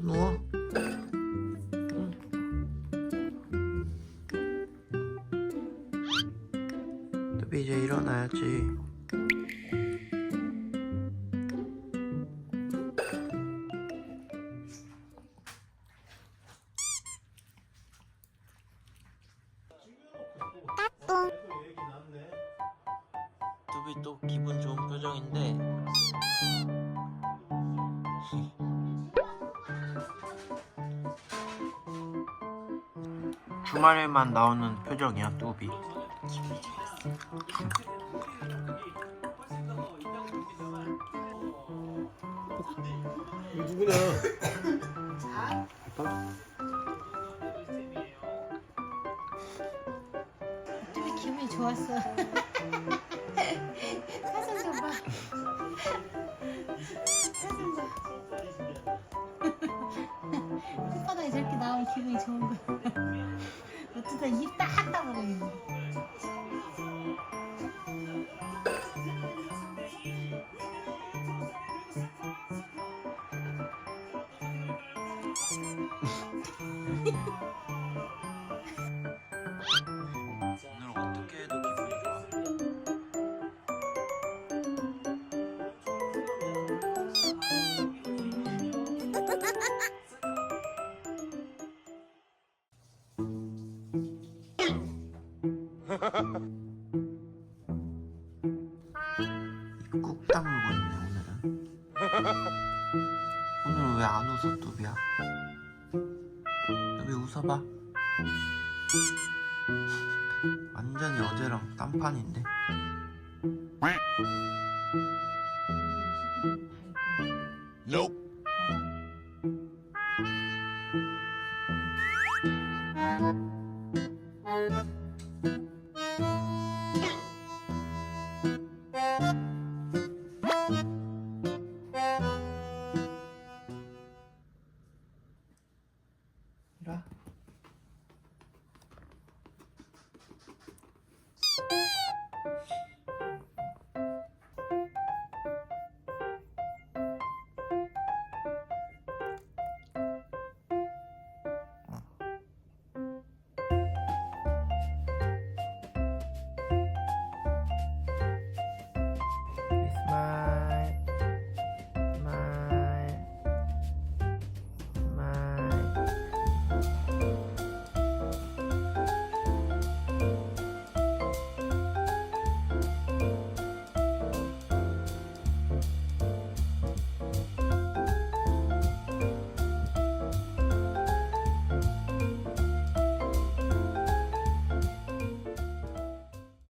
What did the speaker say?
또 누워. 또비 이제 일어나야지. 뚜비 또 기분 좋은 표정인데 주말에만 나오는 표정이야 뚜비 누구냐? 되게 기분이 좋았어. 사진 좀 봐. 사진 봐. 혓바닥에 저렇게 나오면 기분이 좋은 거야. 어쩌다 입딱 다물어 있네. 꾹 다물고 있네 오늘은 오늘은 왜 안 웃어 뚜비야? 뚜비 웃어봐. 완전히 어제랑 딴판인데? Nope.